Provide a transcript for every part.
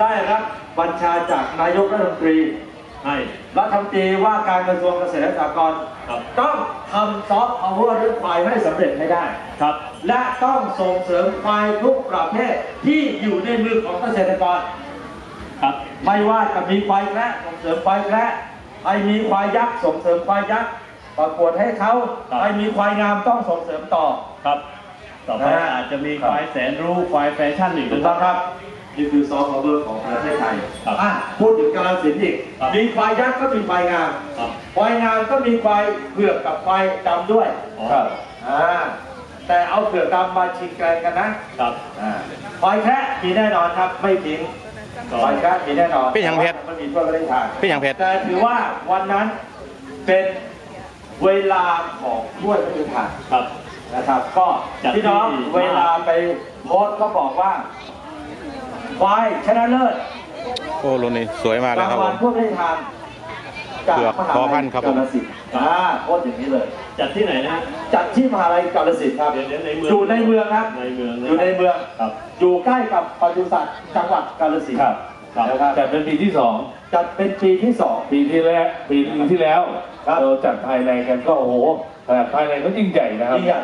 ได้รับบัญชาจากนายกรัฐมนตรีใช่รัฐมนตรีว่าการกระทรวงเกษตรและสหกรณ์ครับต้องทำซอฟต์พาวเวอร์เรื่องควายให้สำเร็จให้ได้ ครับ และต้องส่งเสริมควายทุกประเภทที่อยู่ในมือของเกษตรกรครับไม่ว่าจะมีควายแคระส่งเสริมควายแคระใครมีควายยักษ์ส่งเสริมควายยักษ์ประกวดให้เขาใครมีควายงามต้องส่งเสริมต่อ ครับ ต่อไปนะฮะอาจจะมีควายแสนรู้ควายแฟชั่นอีกถูกนะคต้รัอบงครับ นี่คือซอฟต์พาวเวอร์ของประเทศไทยครับอะพูดถึงกาลสินธุ์อีก ครับมีควายยักษ์ก็มีควายงามครับ ควายงามก็มีควายเผือกกับควายดำด้วยอ๋ออ่าแต่เอาเผือกดำมาชิงแกลงกันนะครับอ่าควายแคระมีแน่นอนครับไม่ทิ้งก็ควายแคระมีแน่นอนพี่หยังเพชร มันมีทั่วประเทศไทย พี่หยังเพชร แต่ถือว่าวันนั้นเป็นเวลาของถ้วยพระราชทานครับ นะครับ ก็จัดพี่น้องที่ เวลาไปโพสต์ก็บอกว่า ควายชนะเลิศโอ้รุ่นนี้สวยมากเลยรางครับผวัลมถ้วยพระราชทานจากเผือกมหาพอลัยพันธุ์ครับผมกาฬสินธุ์อ่าโพสต์อย่างนี้เลย จัดที่ไหนนะจัดที่มหาลัยกาฬสินธุ์ครับเดี๋ยวเดี๋ยวในเมืองอยู่ในเมืองครับในเมืองะอยู่ในเมืองครับอยู่ใกล้กับปศุสัตว์จังหวัดกาฬสินธุ์ครับครับ นะครับจัดเป็นปีที่สองจัดเป็นปีที่สอง ปีที่แล้วปีที่แล้วครับ เราจัดภายในกันก็โอ้โหขนาดภายในก็ยิ่งใหญ่นะครับยิ่งใหญ่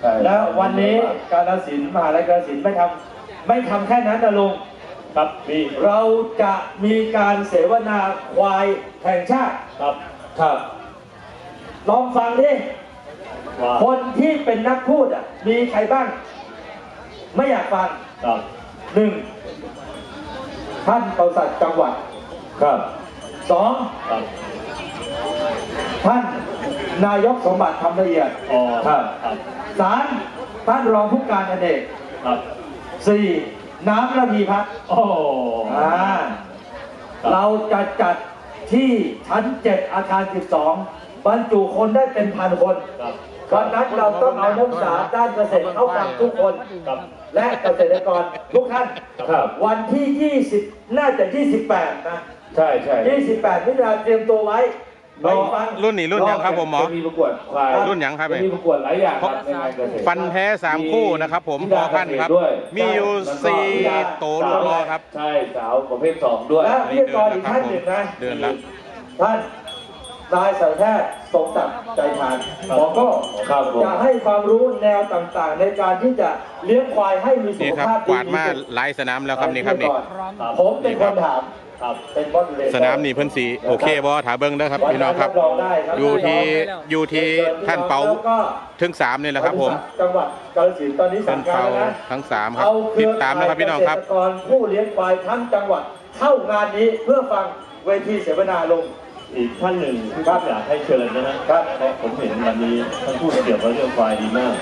ใช่แล้ววันนี้กาฬสินธุ์มหาลัยกาฬสินธุ์ไม่ทำ ไม่ทำแค่นั้นนะลุงครับมีเราจะมีการเสวนาควายแห่งชาติครับครับ ลองฟังดิว่าคนที่เป็นนักพูดอะ มีใครบ้าง ไม่อยากฟังครับหนึ่งท่านประสัตว์จังหวัดครับสองครับท่านนายกสมบัติทำละเอียดอ๋อครับครับสามท่านรองผู้การอเนกครับ สี่น้ำระพีพัฒน์โอ้อ่าครับเราจะจัดที่ชั้น7อาคาร 12 บรรจุคนได้เป็นพันคนครับวันนั้นเราต้องเอานักศึกษาด้านเกษตรเข้าฟังทุกคน ครับ และเกษตรกรทุกท่าน ครับ วันที่ 20 น่าจะ 28 นะ ใช่ใช่ 28มิถุนายนเตรียมตัวไว้ ไปฟังรุ่นนี้รุ่นยังครับผมหมอจะมีประกวดควายรุ่นยังครับจะมีประกวดหลายอย่างครับในงานเกษตรฟันแท้สามคู่นะครับผมมีพอพันธุ์ครับด้วยมีอยู่แล้วก็สี่มีโตวลูกรอครับ ใช่สาวประเภทสองด้วย และอันพินี้ธีกรอีกท่านหนึ่งนะเดินแล้วท่านนายสัยแพทย์ทรงศักดิ์ใจทานบอกก็ครับผม จะให้ความรู้แนวต่างๆ ในการที่จะเลี้ยงควายให้มีสุนี่ขครับภาพกดีวาดมาหลายสนามแล้วครับนี่ครับนี่ ผมเป็นคนถามครับเป็นบอ สเลสนามนี่เพิ่นสีโอเคบอถาเบิ้งเด้อครับพี่น้องครับรองได้ครับ อยู่ที่อยู่ที่ท่านเปาแล้วก็ถึงสามนี่แหละครับ ผมจังหวัดกาฬสินธุ์ตอนนี้ท่าสั่นงการเปาแล้วนะทั้งสามครับเอาเคติรือดตามนะครับพี่น้องครับเกษตรกรผู้เลี้ยงควายทั้งจังหวัดเข้างานนี้เพื่อฟังเวทีเสวนาลงอีกท่านหนึ่งที่ผมอยากให้เชิญนะฮะครับเพราะผมเห็นวันนี้ท่านพูดเกี่ยวกับเรื่องควายดีมาก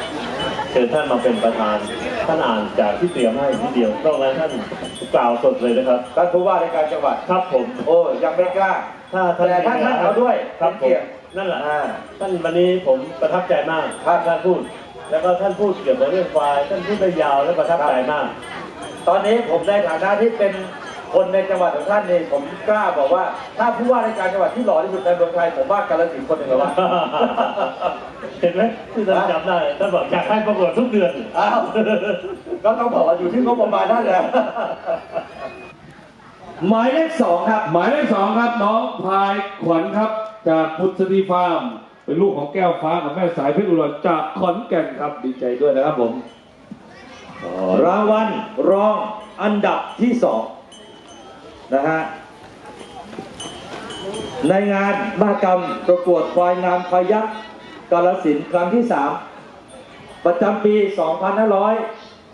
เชิญท่านมาเป็นประธาน ท่านอ่านจากที่เตรียมให้ทีเดียวนอกนั้นท่านกล่าวสดเลยนะครับ ท่านผู้ว่าราชการจังหวัด ครับผม โอ้ยังไม่กล้า ถ้าท่านแต่ถ้าท่านเอาด้วยครับเป็นผเกีมยรติ นั่นแหละอ่าท่านวันนี้ผมประทับใจมากท่านท่านพูด แล้วก็ท่านพูดเกี่ยวกับเรื่องควาย ท่านพูดได้ยาวและประทับใจมาก ตอนนี้ผมในฐานะที่เป็น คนในจังหวัดของท่านนี่ผมกล้าบอกว่า ถ้าผู้ว่าราชการจังหวัดที่หล่อที่สุดในเมืองไทยผมว่ากาฬสินธุ์คนหนึ่งแล้วว่า เห็นไหมที่ท่านจำได้ท่านบอกอยากให้ประกวดทุกเดือน อ้าวก็ต้องบอกว่าอยู่ที่งบประมาณนั่นแหละ หมายเลขสองครับ หมายเลขสองครับน้องพายขวัญครับ จากพุทธดีฟาร์ม เป็นลูกของแก้วฟ้ากับแม่สายเพชรอุดรจากขอนแก่นครับดีใจด้วยนะครับผม รางวัลรองอันดับที่สอง นะฮะในงานมหกรรมประกวดควายงามพายักษ์กาลสินธุ์ครั้งที่สามประจำปี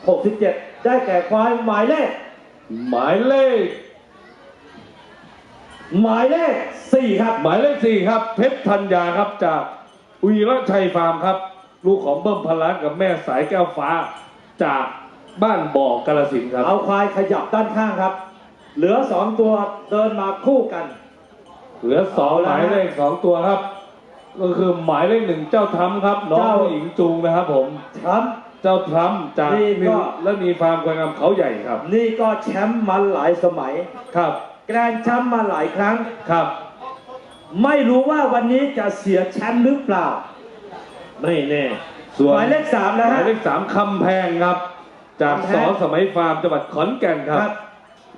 2567 ได้แก่ควายหมายเลข หมายเลข หมายเลข 4 ครับ หมายเลขสี่ครับ เพชรธัญญาครับจากวีรชัยฟาร์มครับ ลูกของเบิ้มพลานกับแม่สายแก้วฟ้าจากบ้านบ่อกาลสินธุ์ครับ เอาควายขยับด้านข้างครับ เหลือ2ตัวเดินมาคู่กัน เหลือสองหมายเลขสองตัวครับ ก็คือหมายเลขหนึ่งเจ้าทรัมป์ครับน้องเจ้า ผู้หญิงจูงนะครับผม ครับ เจ้าทรัมป์จากนี่ก็ และมีฟาร์มควายงามเขาใหญ่ครับ นี่ก็แชมป์มาหลายสมัย ครับ แกรนด์แชมป์มาหลายครั้ง ครับ ไม่รู้ว่าวันนี้จะเสียแชมป์หรือเปล่า ไม่แน่ ส่วนหมายเลขสามนะหมาฮะยเลขสามคำแพงครับ จากคำแพสองสมัยฟาร์มจังหวัดขอนแก่นครับครับ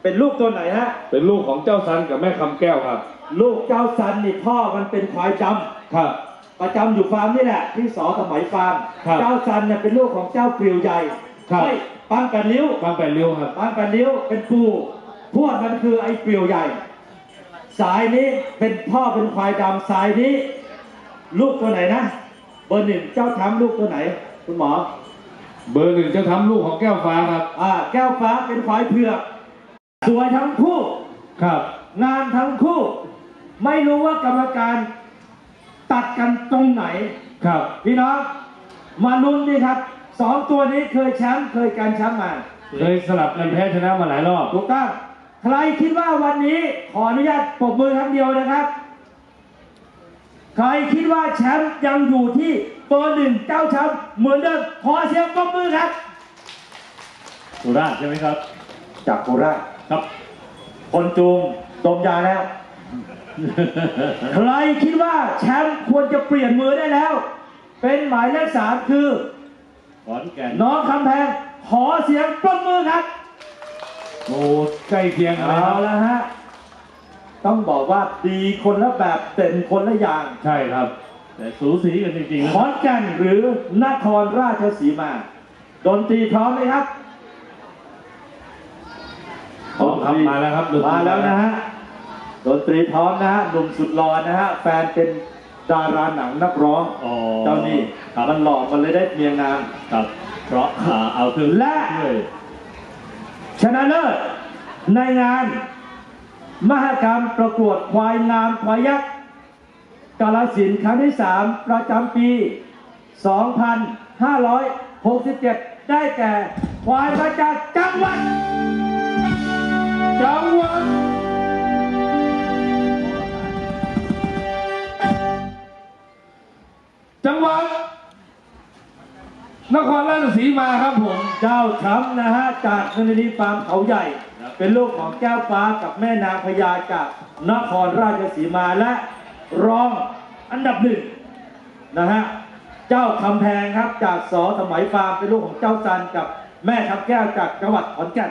เป็นลูกตัวไหนฮะ เป็นลูกของเจ้าซันกับแม่คำแก้วครับ ลูกเจ้าสันนี่พ่อมันเป็นควายจำครับ ประจำอยู่ฟาร์มนี่แหละที่สอสมัยฟาร์ม ครับเจ้าสันเนี่ยเป็นลูกของเจ้าเปลียวใหญ่ครับ เฮ้ยปังกันลิ้วบางแปดริ้วครับ ปังกันลิ้วเป็นปูพวดมันคือไอ้เปลียวใหญ่ สายนี้เป็นพ่อเป็นควายดำสายนี้ ลูกตัวไหนนะ เบอร์หนึ่งเจ้าทำลูกตัวไหน คุณหมอ เบอร์หนึ่งเจ้าทำลูกของแก้วฟ้าครับ อ่าแก้วฟ้าเป็นควายเผือก สวยทั้งคู่ ครับ งานทั้งคู่ ไม่รู้ว่ากรรมการตัดกันตรงไหน ครับ พี่น้องมาลุ้นดิครับสองตัวนี้เคยแชมป์เคยการแชมป์มาเคยสลับกันแพ้ชนะมาหลายรอบ ถูกต้องใครคิดว่าวันนี้ขออนุญาตปรบมือครั้งเดียวนะครับ ใครคิดว่าแชมป์ยังอยู่ที่เบอร์หนึ่งเจ้าแชมป์เหมือนเดิมขอเสียงปรบมือครับ สุราษฎร์ใช่ไหมครับ จากโคราช ครับ คนจูงดมยาแล้ว ใครคิดว่าแชมป์ควรจะเปลี่ยนมือได้แล้ว เป็นหมายเลขสามคือ ขอนแก่นน้องคำแพงขอเสียงปรบมือครับ โอ้ใกล้เคียงกันเลยเอาครับละฮะ ต้องบอกว่าดีคนละแบบเด่นคนละอย่าง ใช่ครับ แต่สูสีกันจริงๆนะขอนแก่นหรือนครราชสีมา ดนตรีพร้อมไหมครับ พร้อม ครับมาแล้วครับดนตรีมาแล้วนะฮะดนตรีพร้อมนะฮะหนุ่มสุดหล่อนะฮะแฟนเป็นดาราหนังนักร้องอ๋อเจ้านี่ครับมันหล่อมันเลยได้เมียงามครับ เพราะหาเอาเครื่องและช่วยชนะเลิศในงาน มหกรรมประกวดควายงามควายยักษ์กาลสินธุ์ครั้งที่ 3 ประจำปี 2567 ได้แก่ควายมาจากจังหวัด นครราชสีมาครับผม เจ้าช้ำนะฮะจากนนทีฟาร์มเขาใหญ่ เป็นลูกของแก้วฟ้ากับแม่นางพญาจากนครราชสีมาและรองอันดับหนึ่งนะฮะเจ้าคำแพงครับจากสอสมัยฟาร์มเป็นลูกของเจ้าจันกับแม่ทับแก้วจากจังหวัดขอนแก่น